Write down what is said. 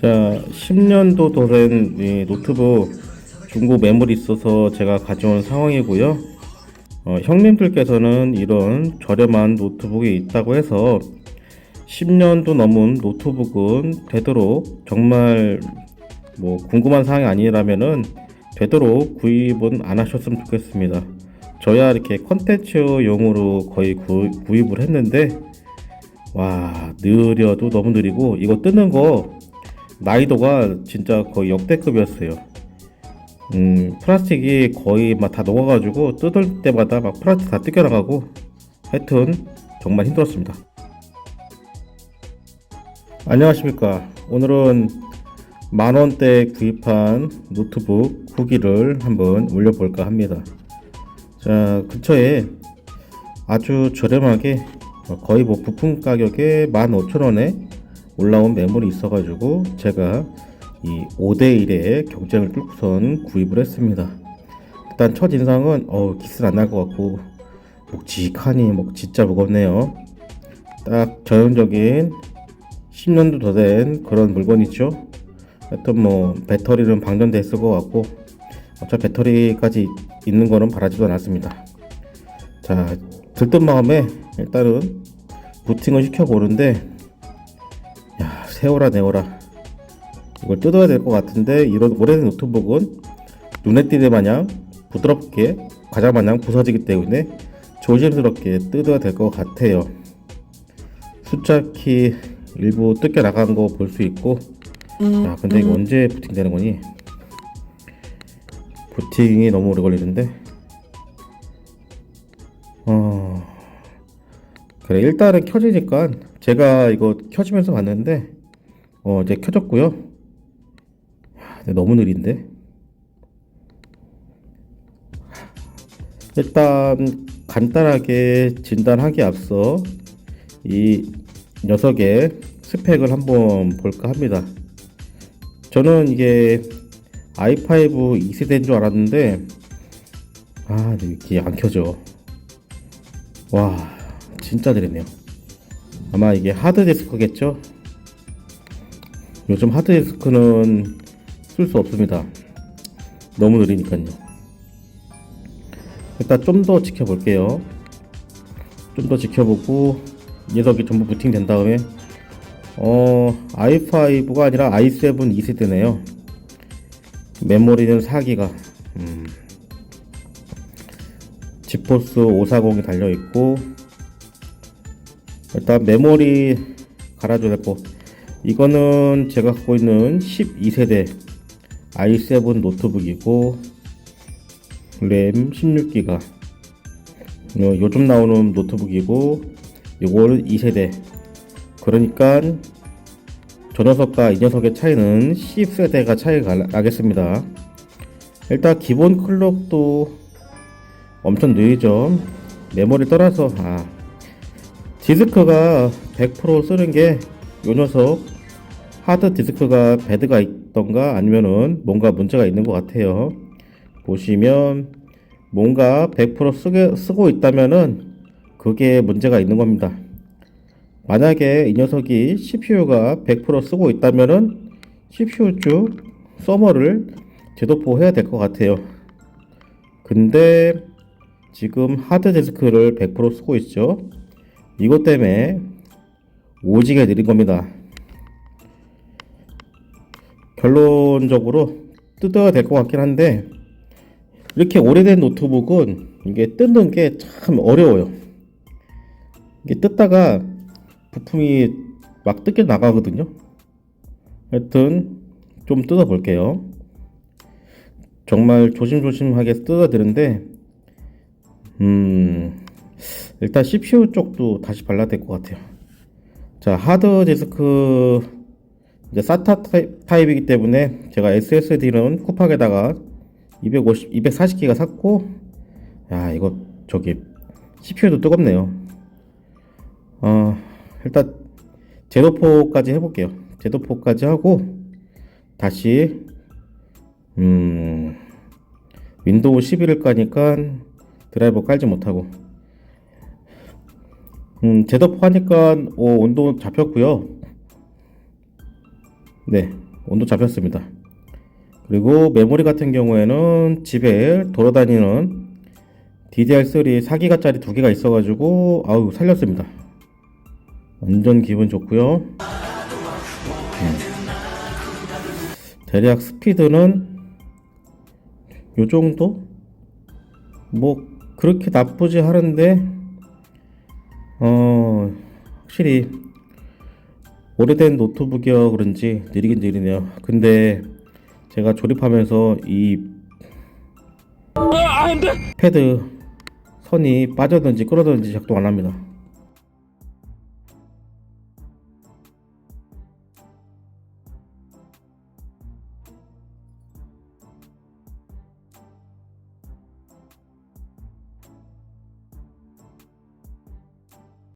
자, 10년도 더된 노트북 중고 매물이 있어서 제가 가져온 상황이고요. 어, 형님들께서는 이런 저렴한 노트북이 있다고 해서 10년도 넘은 노트북은 되도록 정말 뭐 궁금한 사항이 아니라면은 되도록 구입은 안 하셨으면 좋겠습니다. 저야 이렇게 컨텐츠용으로 거의 구, 구입을 했는데 와 느려도 너무 느리고 이거 뜨는 거 난이도가 진짜 거의 역대급이었어요. 음 플라스틱이 거의 막 다 녹아가지고 뜯을 때마다 막 플라스틱 다 뜯겨나가고 하여튼 정말 힘들었습니다. 안녕하십니까. 오늘은 만원대 구입한 노트북 후기를 한번 올려볼까 합니다. 자, 근처에 아주 저렴하게 거의 뭐 부품 가격에 15,000원에 올라온 매물이 있어가지고 제가 이 5대1의 경쟁을 뚫고선 구입을 했습니다. 일단 첫 인상은 어 기스 안 날 것 같고 묵직하니 뭐 진짜 무겁네요. 딱 전형적인 10년도 더 된 그런 물건이죠. 하여튼 뭐 배터리는 방전돼 있을 것 같고 어차피 배터리까지 있는 거는 바라지도 않았습니다. 자 들뜬 마음에 일단은 부팅을 시켜 보는데 야 세워라 내워라 이걸 뜯어야 될 것 같은데 이런 오래된 노트북은 눈에 띄는 마냥 부드럽게 과자 마냥 부서지기 때문에 조심스럽게 뜯어야 될 것 같아요. 숫자 키 일부 뜯겨 나간 거 볼 수 있고 야 근데 이거 언제 부팅 되는 거니? 부팅이 너무 오래 걸리는데 어. 그래 일단은 켜지니까 제가 이거 켜지면서 봤는데 어 이제 켜졌고요. 너무 느린데? 일단 간단하게 진단하기 앞서 이 녀석의 스펙을 한번 볼까 합니다. 저는 이게 i5 2세대인 줄 알았는데 아 이게 안 켜져 와 진짜 느리네요. 아마 이게 하드디스크겠죠? 요즘 하드디스크는 쓸 수 없습니다. 너무 느리니까요. 일단 좀 더 지켜볼게요. 좀 더 지켜보고 이 녀석이 전부 부팅 된 다음에 어 i5가 아니라 i7 2세대네요. 메모리는 4기가. 음. 지포스 540이 달려있고 일단 메모리 갈아줘야 될 거. 이거는 제가 갖고 있는 12세대 i7 노트북이고 램 16기가. 요즘 나오는 노트북이고 요거는 2세대. 그러니까 저 녀석과 이 녀석의 차이는 10세대가 차이가 나겠습니다. 일단 기본 클럭도 엄청 느리죠. 메모리 떠나서 아 디스크가 100% 쓰는 게 요 녀석 하드 디스크가 배드가 있던가 아니면은 뭔가 문제가 있는 것 같아요. 보시면 뭔가 100% 쓰게, 쓰고 있다면은 그게 문제가 있는 겁니다. 만약에 이 녀석이 CPU가 100% 쓰고 있다면은 CPU 쪽 서머를 제도포 해야 될 것 같아요. 근데 지금 하드디스크를 100% 쓰고 있죠. 이것 때문에 오지게 느린 겁니다. 결론적으로 뜯어야 될 것 같긴 한데 이렇게 오래된 노트북은 이게 뜯는 게 참 어려워요. 이게 뜯다가 부품이 막 뜯겨 나가거든요. 하여튼 좀 뜯어 볼게요. 정말 조심조심하게 뜯어야 되는데 음 일단 CPU 쪽도 다시 발라야 될 것 같아요. 자 하드 디스크 이제 SATA 타입 이기 때문에 제가 SSD는 쿠팡에다가 250, 240기가 샀고 야 이거 저기 CPU도 뜨겁네요. 어 일단 제도포까지 해볼게요. 제도포까지 하고 다시 음 윈도우 11을 까니까 드라이버 깔지 못하고 음 제도포 하니까 오, 온도 잡혔고요. 네, 온도 잡혔습니다. 그리고 메모리 같은 경우에는 집에 돌아다니는 DDR3 4기가짜리 두 개가 있어가지고 아우 살렸습니다. 완전 기분 좋고요. 음. 대략 스피드는 요 정도? 뭐 그렇게 나쁘지 않은데 어 확실히 오래된 노트북이어 그런지 느리긴 느리네요. 근데 제가 조립하면서 이 패드 선이 빠졌는지 끌어졌는지 작동 안 합니다.